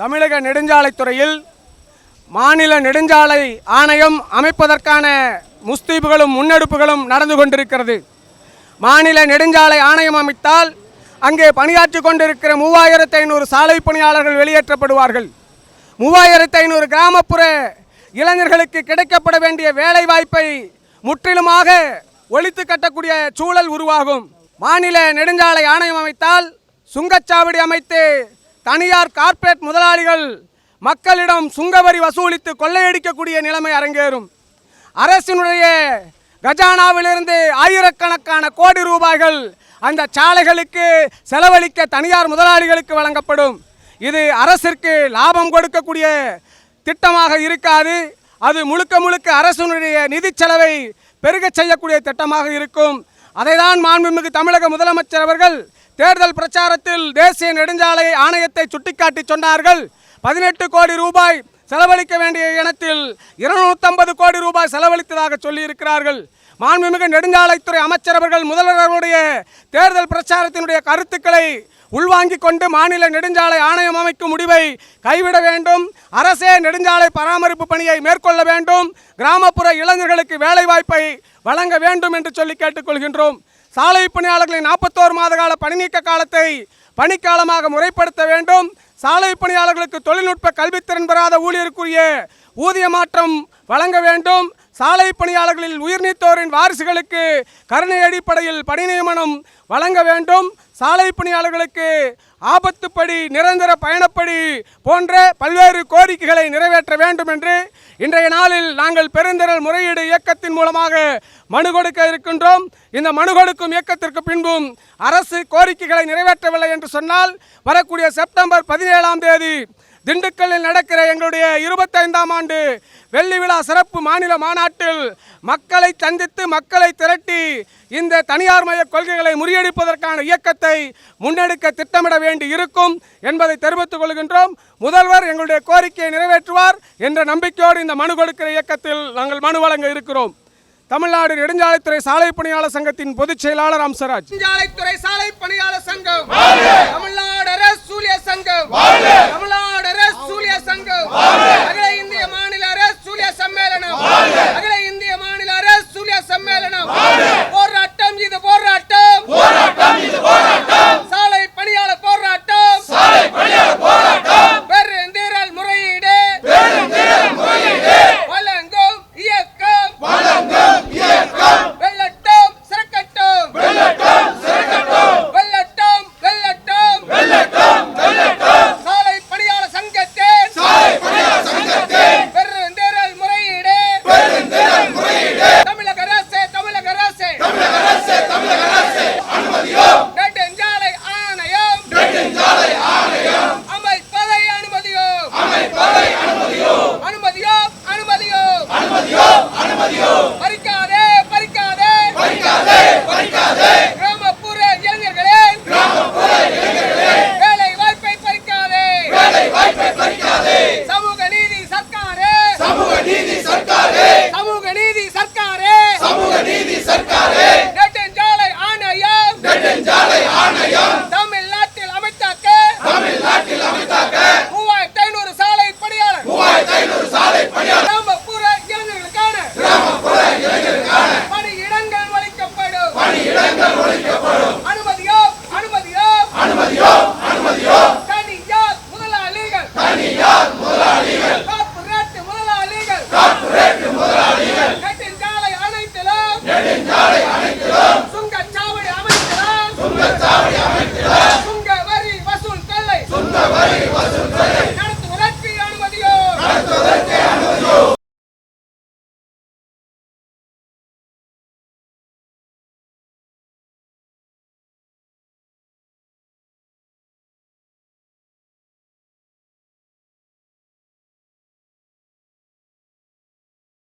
தமிழக நெடுஞ்சாலைத்துறையில் மாநில நெடுஞ்சாலை ஆணையம் அமைப்பதற்கான முஸ்தீபுகளும் முன்னெடுப்புகளும் நடந்து கொண்டிருக்கிறது. மாநில நெடுஞ்சாலை ஆணையம் அமைத்தால் அங்கே பணியாற்றி கொண்டிருக்கிற மூவாயிரத்து ஐநூறு சாலை பணியாளர்கள் வெளியேற்றப்படுவார்கள். மூவாயிரத்து ஐநூறு கிராமப்புற இளைஞர்களுக்கு கிடைக்கப்பட வேண்டிய வேலை வாய்ப்பை முற்றிலுமாக ஒழித்து கட்டக்கூடிய சூழல் உருவாகும். மாநில நெடுஞ்சாலை ஆணையம் அமைத்தால் சுங்கச்சாவடி அமைத்து தனியார் கார்ப்பரேட் முதலாளிகள் மக்களிடம் சுங்கவரி வசூலித்து கொள்ளையடிக்கக்கூடிய நிலைமை அரங்கேறும். அரசினுடைய கஜானாவிலிருந்து ஆயிரக்கணக்கான கோடி ரூபாய்கள் அந்த சாலைகளுக்கு செலவழிக்க தனியார் முதலாளிகளுக்கு வழங்கப்படும். இது அரசிற்கு லாபம் கொடுக்கக்கூடிய திட்டமாக இருக்காது. அது முழுக்க முழுக்க அரசினுடைய நிதி செலவை பெருகச் செய்யக்கூடிய திட்டமாக இருக்கும். அதைதான் மாண்புமிகு தமிழக முதலமைச்சர் அவர்கள் தேர்தல் பிரச்சாரத்தில் தேசிய நெடுஞ்சாலை ஆணையத்தை சுட்டிக்காட்டி சொன்னார்கள். பதினெட்டு கோடி ரூபாய் செலவழிக்க வேண்டிய இனத்தில் இருநூத்தம்பது கோடி ரூபாய் செலவழித்ததாக சொல்லியிருக்கிறார்கள். மாண்புமிகு நெடுஞ்சாலைத்துறை அமைச்சர் அவர்கள் முதல்வர்களுடைய தேர்தல் பிரச்சாரத்தினுடைய கருத்துக்களை உள்வாங்கிக் கொண்டு மாநில நெடுஞ்சாலை ஆணையம் அமைக்கும் முடிவை கைவிட வேண்டும். அரசே நெடுஞ்சாலை பராமரிப்பு பணியை மேற்கொள்ள வேண்டும். கிராமப்புற இளைஞர்களுக்கு வேலைவாய்ப்பை வழங்க வேண்டும் என்று சொல்லி கேட்டுக்கொள்கின்றோம். சாலை பணியாளர்களின் நாற்பத்தோரு மாத கால பணிநீக்க காலத்தை பணிக்காலமாக முறைப்படுத்த வேண்டும். சாலை பணியாளர்களுக்கு தொழில்நுட்ப கல்வித்திறன் பெறாத ஊழியருக்குரிய ஊதிய மாற்றம் வழங்க வேண்டும். சாலை பணியாளர்களில் உயிர்நீத்தோரின் வாரிசுகளுக்கு கருணை அடிப்படையில் பணி நியமனம் வழங்க வேண்டும். சாலை பணியாளர்களுக்கு ஆபத்துப்படி நிரந்தர பயணப்படி போன்ற பல்வேறு கோரிக்கைகளை நிறைவேற்ற வேண்டும் என்று இன்றைய நாளில் நாங்கள் பெருந்திரல் முறையீடு இயக்கத்தின் மூலமாக மனு கொடுக்க இருக்கின்றோம். இந்த மனு கொடுக்கும் இயக்கத்திற்கு பின்பும் அரசு கோரிக்கைகளை நிறைவேற்றவில்லை என்று சொன்னால் வரக்கூடிய செப்டம்பர் பதினேழாம் தேதி திண்டுக்கல்லில் நடக்கிற எங்களுடைய இருபத்தைந்தாம் ஆண்டு வெள்ளி விழா சிறப்பு மாநில மாநாட்டில் மக்களை சந்தித்து மக்களை திரட்டி இந்த தனியார் மய கொள்கைகளை முறியடிப்பதற்கான இயக்கத்தை முன்னெடுக்க திட்டமிட வேண்டி இருக்கும் என்பதை தெரிவித்துக் கொள்கின்றோம். முதல்வர் எங்களுடைய கோரிக்கையை நிறைவேற்றுவார் என்ற நம்பிக்கையோடு இந்த மனு கொடுக்கிற இயக்கத்தில் நாங்கள் மனு வழங்க இருக்கிறோம். தமிழ்நாடு நெடுஞ்சாலைத்துறை சாலை பணியாளர் சங்கத்தின் பொதுச் செயலாளர் அம்சராஜ். நெடுஞ்சாலைத்துறை சாலை பணியாளர்